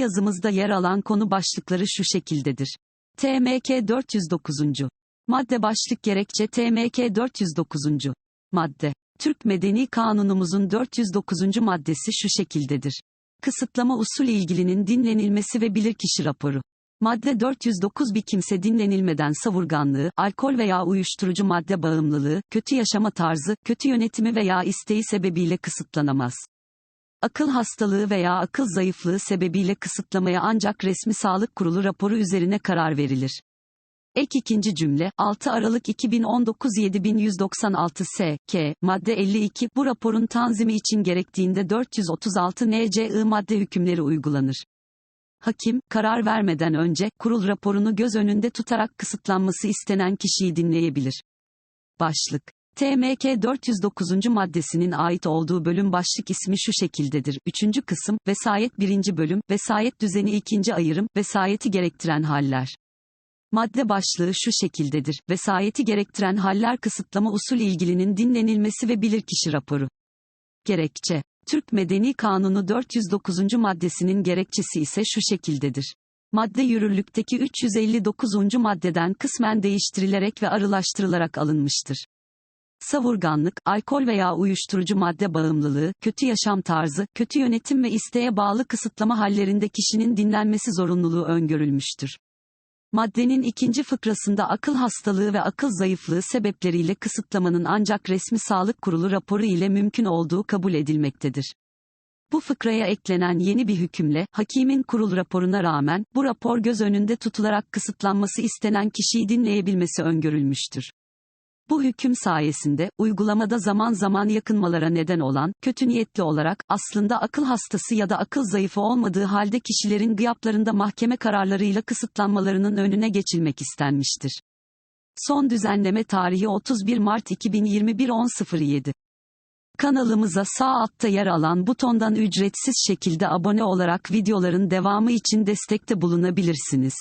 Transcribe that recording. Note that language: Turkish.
yazımızda yer alan konu başlıkları şu şekildedir. TMK 409. Madde başlık gerekçe TMK 409. Madde. Türk Medeni Kanunumuzun 409. maddesi şu şekildedir. Kısıtlama usul ilgilinin dinlenilmesi ve bilirkişi raporu. Madde 409 bir kimse dinlenilmeden savurganlığı, alkol veya uyuşturucu madde bağımlılığı, kötü yaşama tarzı, kötü yönetimi veya isteği sebebiyle kısıtlanamaz. Akıl hastalığı veya akıl zayıflığı sebebiyle kısıtlamaya ancak resmi sağlık kurulu raporu üzerine karar verilir. Ek ikinci cümle, 6 Aralık 2019 7196 S.K. madde 52, bu raporun tanzimi için gerektiğinde 436 NCI madde hükümleri uygulanır. Hakim, karar vermeden önce, kurul raporunu göz önünde tutarak kısıtlanması istenen kişiyi dinleyebilir. Başlık. TMK 409. maddesinin ait olduğu bölüm başlık ismi şu şekildedir. 3. kısım, vesayet 1. bölüm, vesayet düzeni 2. ayırım, vesayeti gerektiren haller. Madde başlığı şu şekildedir. Vesayeti gerektiren haller kısıtlama usul ilgilinin dinlenilmesi ve bilirkişi raporu. Gerekçe. Türk Medeni Kanunu 409. maddesinin gerekçesi ise şu şekildedir. Madde yürürlükteki 359. maddeden kısmen değiştirilerek ve arılaştırılarak alınmıştır. Savurganlık, alkol veya uyuşturucu madde bağımlılığı, kötü yaşam tarzı, kötü yönetim ve isteğe bağlı kısıtlama hallerinde kişinin dinlenmesi zorunluluğu öngörülmüştür. Maddenin ikinci fıkrasında akıl hastalığı ve akıl zayıflığı sebepleriyle kısıtlamanın ancak resmi sağlık kurulu raporu ile mümkün olduğu kabul edilmektedir. Bu fıkraya eklenen yeni bir hükümle, hakimin kurul raporuna rağmen, bu rapor göz önünde tutularak kısıtlanması istenen kişiyi dinleyebilmesi öngörülmüştür. Bu hüküm sayesinde, uygulamada zaman zaman yakınmalara neden olan, kötü niyetli olarak, aslında akıl hastası ya da akıl zayıfı olmadığı halde kişilerin gıyaplarında mahkeme kararlarıyla kısıtlanmalarının önüne geçilmek istenmiştir. Son düzenleme tarihi 31 Mart 2021 10.07. Kanalımıza sağ altta yer alan butondan ücretsiz şekilde abone olarak videoların devamı için destekte bulunabilirsiniz.